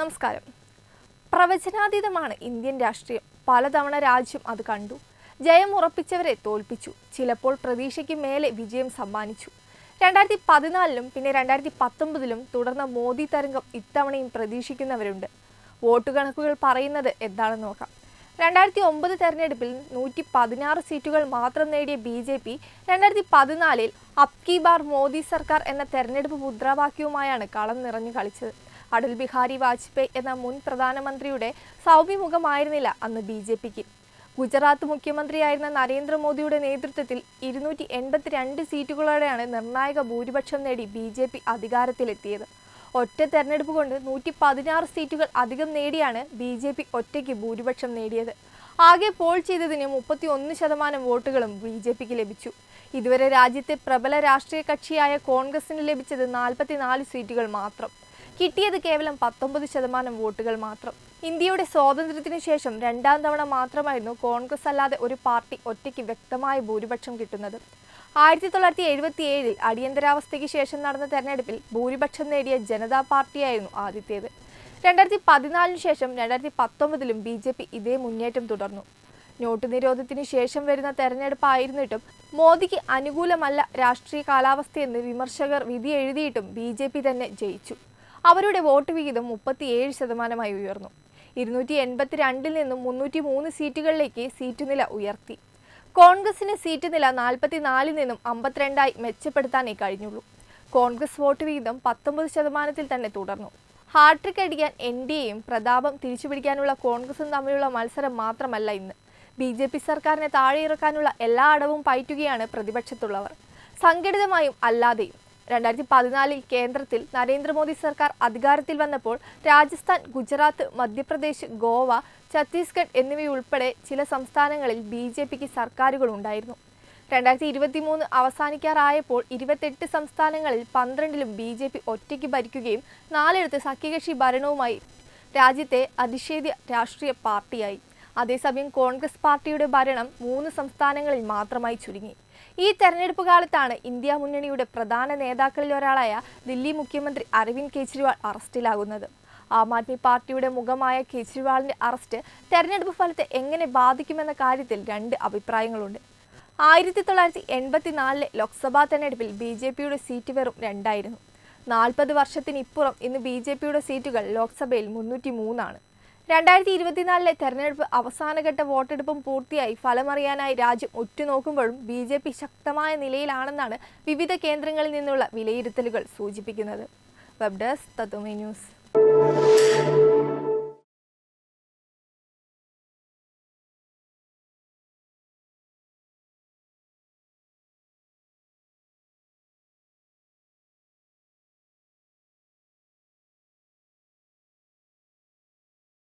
നമസ്കാരം. പ്രവചനാതീതമാണ് ഇന്ത്യൻ രാഷ്ട്രീയം. പലതവണ രാജ്യം അത് കണ്ടു. ജയം ഉറപ്പിച്ചവരെ തോൽപ്പിച്ചു. ചിലപ്പോൾ പ്രതീക്ഷയ്ക്ക് മേലെ വിജയം സമ്മാനിച്ചു. രണ്ടായിരത്തി പതിനാലിലും പിന്നെ രണ്ടായിരത്തി പത്തൊമ്പതിലും തുടർന്ന മോദി തരംഗം ഇത്തവണയും പ്രതീക്ഷിക്കുന്നവരുണ്ട്. വോട്ട് കണക്കുകൾ പറയുന്നത് എന്താണെന്ന് നോക്കാം. രണ്ടായിരത്തി ഒമ്പത് തെരഞ്ഞെടുപ്പിൽ നൂറ്റി പതിനാറ് സീറ്റുകൾ മാത്രം നേടിയ ബി ജെ പി രണ്ടായിരത്തി പതിനാലിൽ അബ്കി ബാർ മോദി സർക്കാർ എന്ന തെരഞ്ഞെടുപ്പ് മുദ്രാവാക്യവുമായാണ് കളം നിറഞ്ഞു കളിച്ചത്. അടൽ ബിഹാരി വാജ്പേയി എന്ന മുൻ പ്രധാനമന്ത്രിയുടെ സൗമ്യമുഖമായിരുന്നില്ല അന്ന് ബി ജെ പിക്ക്. ഗുജറാത്ത് മുഖ്യമന്ത്രിയായിരുന്ന നരേന്ദ്രമോദിയുടെ നേതൃത്വത്തിൽ ഇരുന്നൂറ്റി എൺപത്തിരണ്ട് സീറ്റുകളോടെയാണ് നിർണായക ഭൂരിപക്ഷം നേടി ബി ജെ പി അധികാരത്തിലെത്തിയത്. ഒറ്റ തെരഞ്ഞെടുപ്പ് കൊണ്ട് നൂറ്റി പതിനാറ് സീറ്റുകൾ അധികം നേടിയാണ് ബി ജെ പി ഒറ്റയ്ക്ക് ഭൂരിപക്ഷം നേടിയത്. ആകെ പോൾ ചെയ്തതിന് മുപ്പത്തി ഒന്ന് ശതമാനം വോട്ടുകളും ബി ജെ പിക്ക് ലഭിച്ചു. ഇതുവരെ രാജ്യത്തെ പ്രബല രാഷ്ട്രീയ കക്ഷിയായ കോൺഗ്രസിന് ലഭിച്ചത് നാൽപ്പത്തിനാല് സീറ്റുകൾ മാത്രം. കിട്ടിയത് കേവലം പത്തൊമ്പത് ശതമാനം വോട്ടുകൾ മാത്രം. ഇന്ത്യയുടെ സ്വാതന്ത്ര്യത്തിന് ശേഷം രണ്ടാം തവണ മാത്രമായിരുന്നു കോൺഗ്രസ് അല്ലാതെ ഒരു പാർട്ടി ഒറ്റയ്ക്ക് വ്യക്തമായ ഭൂരിപക്ഷം കിട്ടുന്നത്. ആയിരത്തി തൊള്ളായിരത്തി എഴുപത്തി ഏഴിൽ അടിയന്തരാവസ്ഥയ്ക്ക് ശേഷം നടന്ന തെരഞ്ഞെടുപ്പിൽ ഭൂരിപക്ഷം നേടിയ ജനതാ പാർട്ടിയായിരുന്നു ആദ്യത്തേത്. രണ്ടായിരത്തി പതിനാലിന് ശേഷം രണ്ടായിരത്തി പത്തൊമ്പതിലും ബി ജെ പി ഇതേ മുന്നേറ്റം തുടർന്നു. നോട്ട് നിരോധത്തിന് ശേഷം വരുന്ന തെരഞ്ഞെടുപ്പായിരുന്നിട്ടും മോദിക്ക് അനുകൂലമല്ല രാഷ്ട്രീയ കാലാവസ്ഥയെന്ന് വിമർശകർ വിധി എഴുതിയിട്ടും ബി തന്നെ ജയിച്ചു. അവരുടെ വോട്ട് വിഹിതം മുപ്പത്തിയേഴ് ശതമാനമായി ഉയർന്നു. ഇരുന്നൂറ്റി എൺപത്തിരണ്ടിൽ നിന്നും മുന്നൂറ്റി മൂന്ന് സീറ്റുകളിലേക്ക് സീറ്റ് നില ഉയർത്തി. കോൺഗ്രസിന് സീറ്റ് നില നാൽപ്പത്തിനാലിൽ നിന്നും അമ്പത്തിരണ്ടായി മെച്ചപ്പെടുത്താനേ കഴിഞ്ഞുള്ളൂ. കോൺഗ്രസ് വോട്ട് വിഹിതം പത്തൊമ്പത് ശതമാനത്തിൽ തന്നെ തുടർന്നു. ഹാട്രിക് അടിക്കാൻ എൻ ഡി എയും പ്രതാപം തിരിച്ചുപിടിക്കാനുള്ള കോൺഗ്രസും തമ്മിലുള്ള മത്സരം മാത്രമല്ല ഇന്ന്. ബി ജെ പി സർക്കാരിനെ താഴെയിറക്കാനുള്ള എല്ലാ അടവും പയറ്റുകയാണ് പ്രതിപക്ഷത്തുള്ളവർ. സംഘടിതമായും അല്ലാതെയും രണ്ടായിരത്തി പതിനാലിൽ കേന്ദ്രത്തിൽ നരേന്ദ്രമോദി സർക്കാർ അധികാരത്തിൽ വന്നപ്പോൾ രാജസ്ഥാൻ ഗുജറാത്ത് മധ്യപ്രദേശ് ഗോവ ഛത്തീസ്ഗഡ് എന്നിവയുൾപ്പെടെ ചില സംസ്ഥാനങ്ങളിൽ ബി ജെ പിക്ക് സർക്കാരുകൾ ഉണ്ടായിരുന്നു രണ്ടായിരത്തി ഇരുപത്തി മൂന്ന് അവസാനിക്കാറായപ്പോൾ ഇരുപത്തെട്ട് സംസ്ഥാനങ്ങളിൽ പന്ത്രണ്ടിലും ബി ജെ പി ഒറ്റയ്ക്ക് ഭരിക്കുകയും നാലിടത്ത് സഖ്യകക്ഷി ഭരണവുമായി രാജ്യത്തെ അതിശേദ്യ രാഷ്ട്രീയ പാർട്ടിയായി. അതേസമയം കോൺഗ്രസ് പാർട്ടിയുടെ ഭരണം മൂന്ന് സംസ്ഥാനങ്ങളിൽ മാത്രമായി ചുരുങ്ങി. ഈ തെരഞ്ഞെടുപ്പ് കാലത്താണ് ഇന്ത്യ മുന്നണിയുടെ പ്രധാന നേതാക്കളിൽ ഒരാളായ ദില്ലി മുഖ്യമന്ത്രി അരവിന്ദ് കെജ്രിവാൾ അറസ്റ്റിലാകുന്നത്. ആം ആദ്മി പാർട്ടിയുടെ മുഖമായ കെജ്രിവാളിന്റെ അറസ്റ്റ് തെരഞ്ഞെടുപ്പ് ഫലത്തെ എങ്ങനെ ബാധിക്കുമെന്ന കാര്യത്തിൽ രണ്ട് അഭിപ്രായങ്ങളുണ്ട്. ആയിരത്തി തൊള്ളായിരത്തി എൺപത്തിനാലിലെ ലോക്സഭാ തെരഞ്ഞെടുപ്പിൽ ബി ജെ പിയുടെ സീറ്റ് വെറും രണ്ടായിരുന്നു. നാൽപ്പത് വർഷത്തിനിപ്പുറം ഇന്ന് ബി ജെ പിയുടെ സീറ്റുകൾ ലോക്സഭയിൽ മുന്നൂറ്റി മൂന്നാണ്. രണ്ടായിരത്തി ഇരുപത്തിനാലിലെ തെരഞ്ഞെടുപ്പ് അവസാനഘട്ട വോട്ടെടുപ്പും പൂർത്തിയായി. ഫലമറിയാനായി രാജ്യം ഉറ്റുനോക്കുമ്പോഴും ബി ജെ പി ശക്തമായ നിലയിലാണെന്നാണ് വിവിധ കേന്ദ്രങ്ങളിൽ നിന്നുള്ള വിലയിരുത്തലുകൾ സൂചിപ്പിക്കുന്നത്. വെബ് ഡെസ്ക് തത്വമേ ന്യൂസ്.